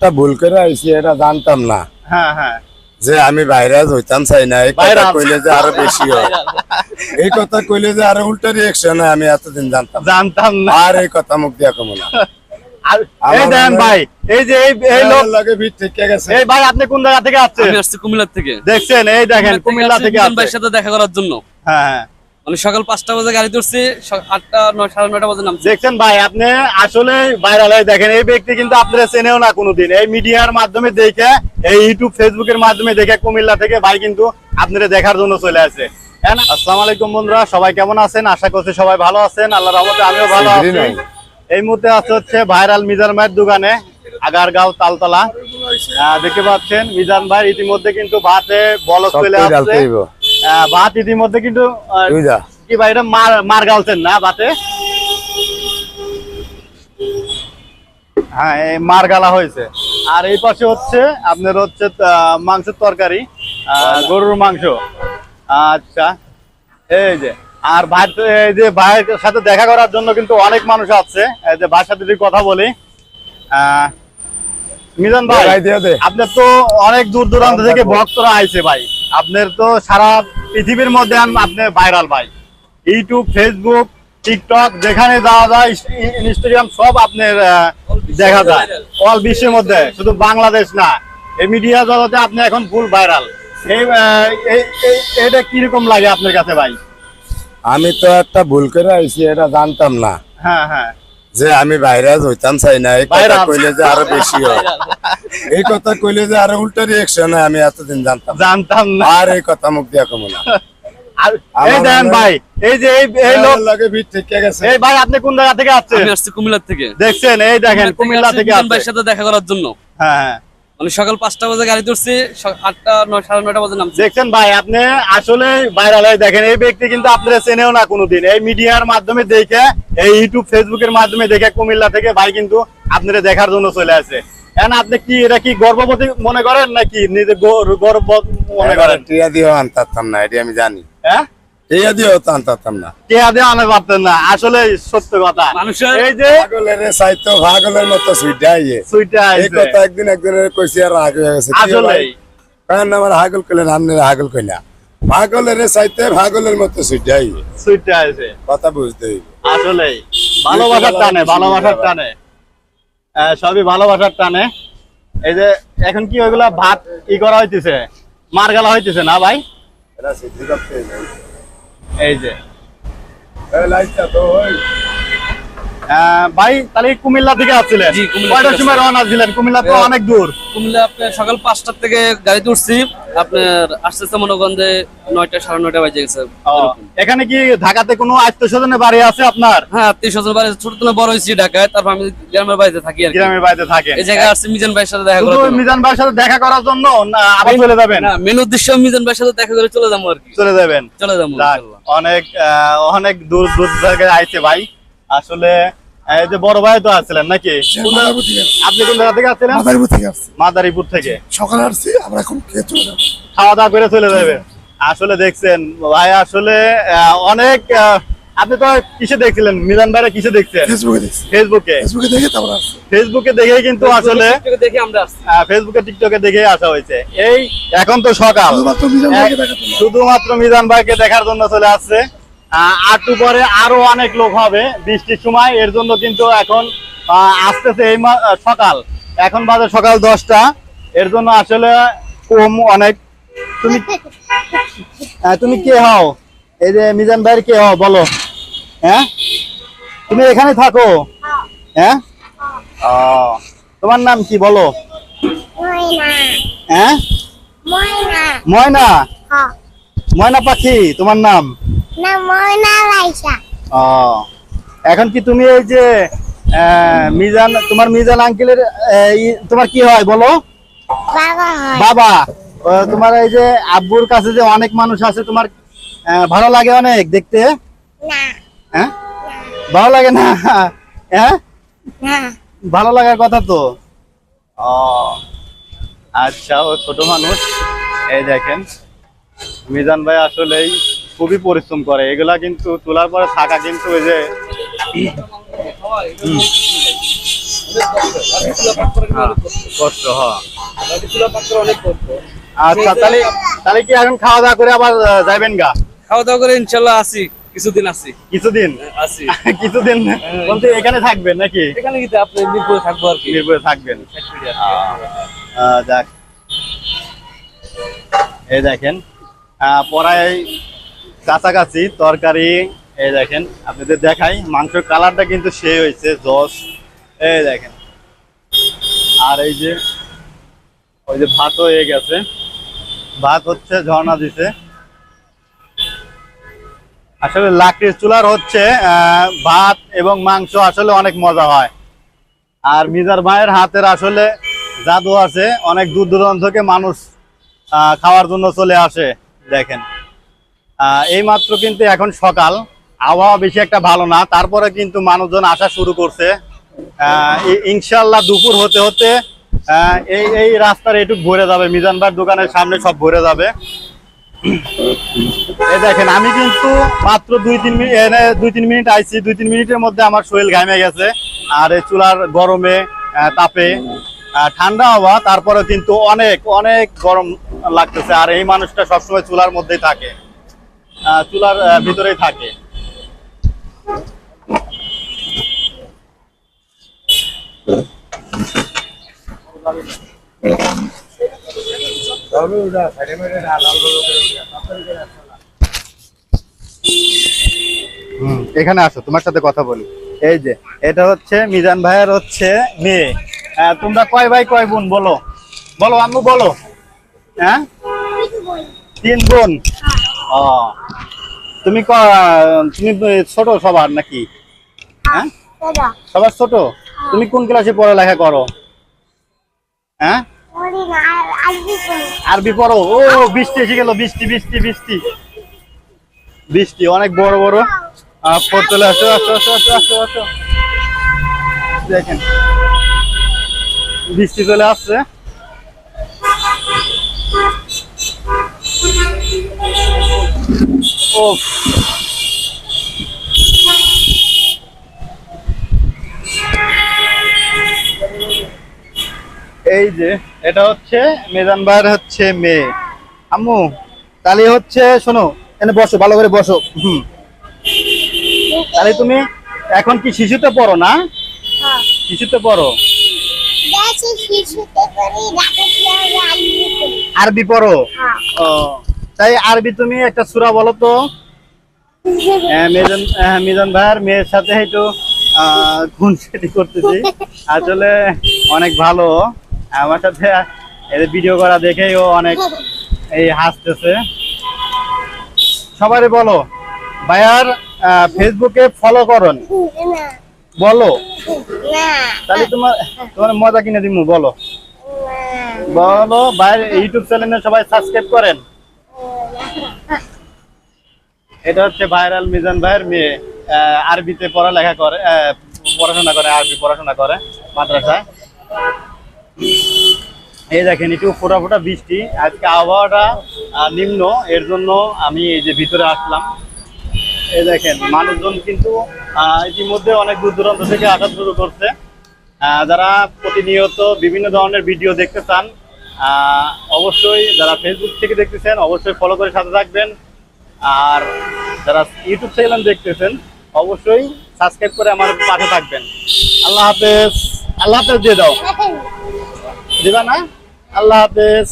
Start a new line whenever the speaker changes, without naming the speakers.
একটা ভুল করে আইছি এটা জানতাম না।
হ্যাঁ হ্যাঁ।
যে আমি ভাইরাস হইতাম চাই না এই কথা কইলে যে আরও বেশি হয়। এই কথা কইলে যে আরও উল্টা রিয়েকশন আমি এতদিন জানতাম
জানতাম না।
আর এই কথা মুখ দিয়া কমু না।
আর এই দেন ভাই এই যে এই এই লোক
আমার লাগে ভিড় ঠিক গেছে।
এই ভাই আপনি কোন জায়গা থেকে আসছেন?
আমি আসছি কুমিল্লা থেকে।
দেখছেন এই দেখেন কুমিল্লা থেকে
ভাইয়ের সাথে দেখা করার জন্য।
হ্যাঁ হ্যাঁ।
মানে সকাল পাঁচটা বাজে গাড়ি স- আটটা নয় সাড়ে নয়টা বাজে নামছি।
দেখছেন ভাই আপনি আসলে ভাইরাল হয়ে দেখেন এই ব্যক্তি কিন্তু আপনারা চেনেও না কোনোদিন। এই মিডিয়ার মাধ্যমে দেখে এই ইউটিউব ফেসবুকের মাধ্যমে দেখে কুমিল্লা থেকে ভাই কিন্তু আপনারা দেখার জন্য চলে আসে। হ্যাঁ, আসসালামু আলাইকুম বন্ধুরা সবাই কেমন আছেন? আশা করছি সবাই ভালো আছেন। আল্লাহ রহমতে আমিও ভালো আছি। এই মুহূর্তে আছে হচ্ছে ভাইরাল মিজান ভাইয়ের দোকানে আগারগাঁও তালতলা। আহ, দেখতে পাচ্ছেন মিজান ভাই ইতিমধ্যে কিন্তু ভাতে বলক
সব
চলে আসছে। ভাত ইতিমধ্যে কিন্তু কি ভাই এটা মার মার গালছেন না বাতে? হ্যাঁ মার গালা হয়েছে। আর এই পাশে হচ্ছে আপনার হচ্ছে মাংসের তরকারি গরুর মাংস। আচ্ছা এই যে আর ভাই এই যে ভাইয়ের সাথে দেখা করার জন্য কিন্তু অনেক মানুষ আছে। এই যে ভাইয়ের সাথে যদি কথা বলি আহ, মিজান ভাই। আপনার তো অনেক দূর দূরান্ত থেকে ভক্তরা আইছে ভাই। আপনার তো সারা পৃথিবীর মধ্যে আপনি ভাইরাল ভাই। ইউটিউব ফেসবুক টিকটক যেখানে যাওয়া যায় ইনস্টাগ্রাম সব আপনার দেখা যায়। অল বিশ্বের মধ্যে শুধু বাংলাদেশ না। এই মিডিয়া জগতে আপনি এখন ফুল ভাইরাল এটা কীরকম লাগে আপনার কাছে ভাই?
আমি তো একটা ভুল করে আইছি এটা জানতাম না।
হ্যাঁ হ্যাঁ।
যে আমি ভাইরাস হইতাম চাই না। এই কথা কইলে যে আরও বেশি হয়। এই কথা কইলে যে আরও উল্টা রিয়াকশন হয় আমি এতদিন জানতাম না।
জানতাম না।
আর এই কথা মুখ দিয়া কমো না।
আর এই দেন ভাই এই যে এই এই লোক
লাগে ভিড় ঠিক গেছে।
এই ভাই আপনি কোন জায়গা থেকে আসছেন?
আমি আসছি কুমিল্লা থেকে।
দেখছেন এই দেখেন কুমিল্লা থেকে
ভাইয়ের সাথে দেখা করার জন্য।
হ্যাঁ হ্যাঁ।
মানে সকাল পাঁচটা বাজে গাড়ি তুলছি স- আটটা নয় সাড়ে নয়টা বাজে নামছি।
দেখছেন ভাই আপনি আসলে ভাইরাল হয়ে দেখেন এই ব্যক্তি কিন্তু আপনারা চেনেও না কোনোদিন। এই মিডিয়ার মাধ্যমে দেখে এই ইউটিউব ফেসবুকের মাধ্যমে দেখে কুমিল্লা থেকে ভাই কিন্তু আপনারা দেখার জন্য চলে আসে। এখন আপনি কি এটা কি গর্ভবতী মনে করেন নাকি নিজে গর- গর্ব মনে করেন?
টিয়া দিয়েও আনতাম না এটি আমি জানি।
হ্যাঁ?
টিয়া দিয়েও তো আনতাম না।
কে আদে আনে পারতেন না। আসলে সত্য কথা।
মানুষের
এই যে
পাগলের চাইতো পাগলের মতো সুইটা এই কথা একদিন একজনের কইছি আর রাগ হয়ে গেছে। কি কারণ আমার হাগল কইলেন আপনি হাগল কইলা পাগলের চাইতে পাগলের মতো কথা বুঝতে
আসলে ভালোবাসার টানে ভালোবাসার টানে। সবই ভালোবাসার টানে। এই যে এখন কি ওইগুলা ভাত ই করা হইতেছে? মার গালা হইতেছে না ভাই?
এটা সিদ্ধি করতে।
এই যে।
লাইটটা তো ওই
ভাই তাহলে কুমিল্লা থেকে আসছিলেন। কয়টার সময় রওনা ছিলেন কুমিল্লা তো অনেক দূর।
কুমিল্লা আপনার সকাল পাঁচটার থেকে গাড়ি তুলছি আপনার আসতে আসতে মনে করেন যে নয়টা সাড়ে নয়টা বাজে গেছে।
এখানে কি ঢাকাতে কোনো আত্মীয় স্বজনের বাড়ি আছে আপনার?
হ্যাঁ আত্মীয় স্বজন বাড়ি ছোট থেকে বড় হয়েছি ঢাকায় তারপর আমি গ্রামের বাড়িতে থাকি আর
গ্রামের বাড়িতে থাকেন।
এই জায়গায় আসছি মিজান ভাইয়ের সাথে দেখা করার
মিজান ভাইয়ের সাথে দেখা করার জন্য না আবার চলে যাবেন?
না মেন উদ্দেশ্য মিজান ভাইয়ের সাথে দেখা করে চলে যাব আর কি।
চলে যাবেন?
চলে যাব
অনেক অনেক দূর দূর থেকে আইছে ভাই। আসলে এই যে বড় ভাই তো আসছিলেন নাকি?
মাদারীপুর থেকে আসছি।
আপনি কোন জায়গা থেকে আসছিলেন
মাদারীপুর থেকে আসছি।
মাদারীপুর থেকে।
সকালে আসছি আমরা এখন খেয়ে চলে যাব।
খাওয়া দাওয়া করে চলে যাবেন আসলে দেখছেন ভাই আসলে অনেক আপনি তো কিসে দেখছিলেন? মিজান ভাইরা কিসে দেখছেন?
ফেসবুকে
ফেসবুকে
ফেসবুকে দেখে তারপর
ফেসবুকে দেখেই কিন্তু আসলে
দেখে আমরা
ফেসবুকে টিকটকে দেখেই আসা হয়েছে। এই এখন তো সকাল।
শুধুমাত্র মিজান ভাইকে দেখার জন্য
চলে আসছে। আটটু পরে আরও অনেক লোক হবে বৃষ্টির সময়। এর জন্য কিন্তু এখন আসতেছে এই সকাল। এখন বাজে সকাল দশটা। এর জন্য আসলে কম অনেক। তুমি তুমি কে হও? এই যে মিজান ভাইয়ের কে হও? বলো। হ্যাঁ? তুমি এখানে থাকো। হ্যাঁ? ও, তোমার নাম কি? বলো।
ময়না।
হ্যাঁ?
ময়না।
ময়না? ময়না পাখি তোমার নাম?
না ময়না লাইসা
ও এখন কি তুমি এই যে মিজান তোমার মিজান আঙ্কেলের তোমার কি হয় বলো?
বাবা হয়।
বাবা তোমার এই যে আব্বুর কাছে যে অনেক মানুষ আছে তোমার ভালো লাগে অনেক দেখতে?
না।
হ্যাঁ? ভালো লাগে না? হ্যাঁ? ভালো লাগার কথা তো? ও আচ্ছা ও ছোট মানুষ। এই দেখেন মিজান ভাই আসলেই খুবই পরিশ্রম করে। এগুলা কিন্তু তোলার পরে থাকা কিন্তু ওই যে
কষ্ট
হ্যাঁ
কষ্ট
আচ্ছা তাহলে তাহলে কি এখন খাওয়া দাওয়া করে আবার যাবেন গা?
খাওয়া দাওয়া করে ইনশাল্লাহ আসি কিছুদিন আসি।
কিছুদিন?
আসি।
কিছুদিন? বলতে এখানে থাকবেন নাকি?
এখানে কিন্তু আপনি মিরপুরে থাকব আর কি।
মিরপুরে থাকবেন।
ফ্যাক্টরি আর কি।
আহ, যাক। এই দেখেন পড়ায় কাছাকাছি তরকারি, এই দেখেন, আপনাদের দেখাই, মাংসের কালারটা কিন্তু সে হয়েছে, জস। এই দেখেন। আর এই যে, ওই যে ভাত হয়ে গেছে। ভাত হচ্ছে, ঝর্ণা দিছে। আসলে লাকড়ির চুলার হচ্ছে ভাত এবং মাংস আসলে অনেক মজা হয়। আর মিজার ভাইয়ের হাতের আসলে জাদু আছে, অনেক দূর দূরান্ত থেকে মানুষ খাওয়ার জন্য চলে আসে, দেখেন। এই মাত্র কিন্তু এখন সকাল। আবহাওয়া বেশি একটা ভালো না, তারপরে কিন্তু মানুষজন আসা শুরু করছে। ইনশাল্লাহ দুপুর হতে হতে এই এই রাস্তার এটুক ভরে যাবে মিজানবার দোকানের সামনে সব ভরে যাবে। এই দেখেন, আমি কিন্তু মাত্র দুই তিন মিনিট দুই তিন মিনিট আইছি, দুই তিন মিনিটের মধ্যে আমার শরীর ঘামে গেছে। আর এই চুলার গরমে তাপে ঠান্ডা হওয়া তারপরে কিন্তু অনেক অনেক গরম লাগতেছে। আর এই মানুষটা সবসময় চুলার মধ্যেই থাকে। চুলার আহ, ভিতরেই থাকে। এখানে আসো তোমার সাথে কথা বলি। এই যে এটা হচ্ছে মিজান ভাইয়ের হচ্ছে মেয়ে। তোমরা কয় ভাই কয় বোন বলো। বলো আম্মু বলো। হ্যাঁ? তিন বোন। ও। তুমি তুমি ছোট সবার নাকি? হ্যাঁ? সবার ছোট? তুমি কোন ক্লাসে পড়ালেখা করো? হ্যাঁ?
আরবি পড়ো।
ও বৃষ্টি এসে গেল বৃষ্টি বৃষ্টি বৃষ্টি। বৃষ্টি অনেক বড় বড়। ফোর চলে আসো আসো আসো আসো আসো আসো। দেখেন। বৃষ্টি চলে আসছে। ও এই যে এটা হচ্ছে মেজান ভাইয়ের হচ্ছে মেয়ে। আম্মু তাহলে হচ্ছে শোনো এনে বসো ভালো করে বসো। হুম। তাহলে তুমি এখন কি শিশুতে পড়ো না?
হ্যাঁ।
শিশুতে পড়ো।
আরবি পড়ো? হ্যাঁ।
ও। তাই আরবি তুমি একটা সুরা বলো তো। আহ, মেজান মিজান ভাইয়ের মেয়ের সাথে একটু খুনসেটি করতেছি। আসলে অনেক ভালো। আমার সাথে এদের ভিডিও করা দেখেই ও অনেক এই হাসতেছে। সবারই বলো ভাইয়ার ফেসবুকে ফলো করুন। বলো। তাহলে তোমার তোমার মজা কিনে দিব বলো। বলো ভাইয়ের ইউটিউব চ্যানেলে সবাই সাবস্ক্রাইব করেন। এটা হচ্ছে ভাইরাল মিজান ভাইয়ের মেয়ে আরবিতে পড়ালেখা করে পড়াশোনা করে, আরবি পড়াশোনা করে মাদ্রাসায়। এই দেখেন, একটু ফোটা ফোটা বৃষ্টি। আজকে আবহাওয়াটা নিম্ন, এর জন্য আমি এই যে ভিতরে আসলাম। এই দেখেন, মানুষজন কিন্তু ইতিমধ্যে অনেক দূর দূরান্ত থেকে আসা শুরু করছে। যারা প্রতিনিয়ত বিভিন্ন ধরনের ভিডিও দেখতে চান অবশ্যই যারা ফেসবুক থেকে দেখতেছেন, অবশ্যই ফলো করে সাথে থাকবেন। আর যারা ইউটিউব চ্যানেল দেখতেছেন অবশ্যই সাবস্ক্রাইব করে আমার পাশে থাকবেন। আল্লাহ হাফেজ। আল্লাহ হাফেজ দিয়ে দাও। দিবা না? আল্লাহ হাফেজ।